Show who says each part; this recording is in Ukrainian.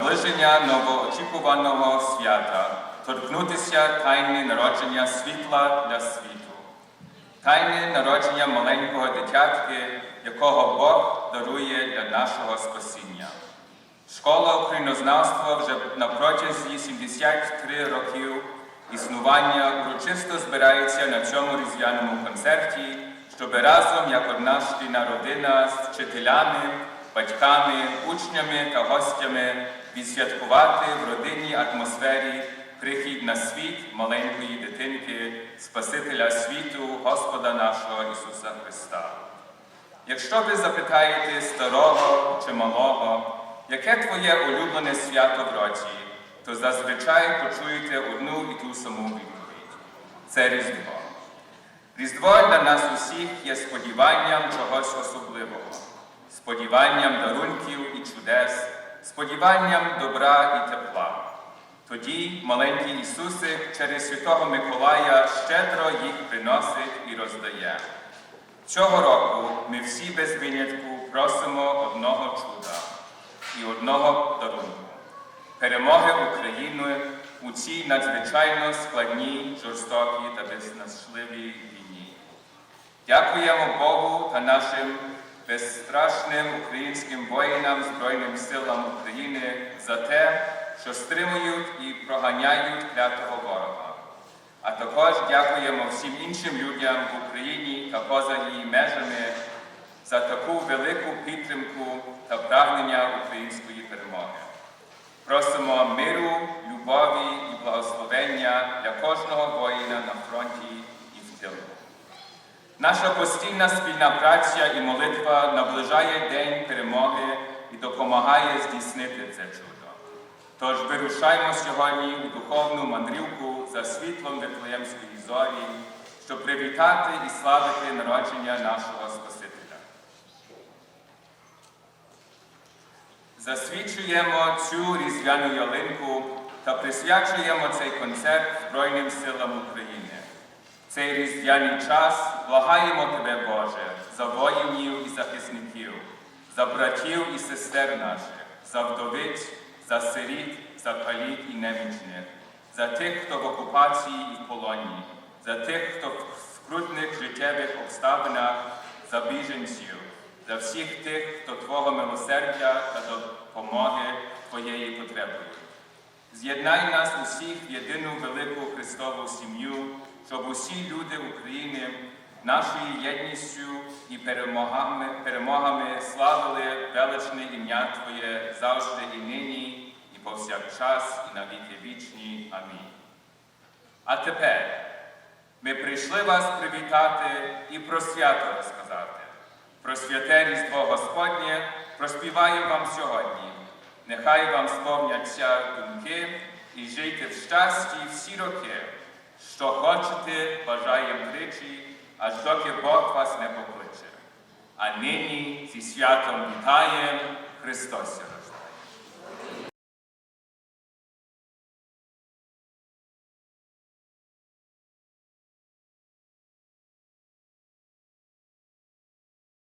Speaker 1: Наближення новоочікуваного свята торкнутися тайни народження світла для світу, тайни народження маленького дитятки, якого Бог дарує для нашого спасіння. Школа українознавства вже на протязі 73 років існування урочисто збирається на цьому різдвяному концерті, щоб разом, як одна шкільна родина з вчителями, батьками, учнями та гостями відсвяткувати в родинній атмосфері прихід на світ маленької дитинки, Спасителя світу, Господа нашого Ісуса Христа. Якщо ви запитаєте старого чи малого, яке твоє улюблене свято в році, то зазвичай почуєте одну і ту саму відповідь це Різдво. Різдво для нас усіх є сподіванням чогось особливого, сподіванням дарунків і чудес, сподіванням добра і тепла. Тоді маленький Ісусик через Святого Миколая щедро їх приносить і роздає. Цього року ми всі без винятку просимо одного чуда і одного дарунку перемоги України у цій надзвичайно складній, жорстокій та безнашливій війні. Дякуємо Богу та нашим безстрашним українським воїнам Збройним силам України за те, що стримують і проганяють клятого ворога. А також дякуємо всім іншим людям в Україні та поза її межами за таку велику підтримку та прагнення української перемоги. Просимо миру, любові і благословення для кожного воїна на фронті. Наша постійна спільна праця і молитва наближає День перемоги і допомагає здійснити це чудо. Тож вирушаймо сьогодні у духовну мандрівку за світлом Вифлеємської зорі, щоб привітати і славити народження нашого Спасителя. Засвідчуємо цю різдвяну ялинку та присвячуємо цей концерт Збройним силам України. Цей різдвяний час благаємо Тебе, Боже, за воїнів і захисників, за братів і сестер наших, за вдовиць, за сиріт, за каліт і немічних, за тих, хто в окупації і в полоні, за тих, хто в скрутних життєвих обставинах, за біженців, за всіх тих, хто Твого милосердя та допомоги Твоєї потребують. З'єднай нас усіх в єдину велику Христову сім'ю, щоб усі люди України нашою єдністю і перемогами, перемогами славили величне ім'я Твоє завжди і нині, і повсякчас, і на віки вічні. Амінь. А тепер ми прийшли вас привітати і про свято розказати. Про святе Різдво Господнє проспіваємо вам сьогодні. Нехай вам сповняться думки і жийте в щасті всі роки. Що хочете, бажаєм речі, аж доки Бог вас не покличе. А нині зі святом вітаєм Христос. рождає.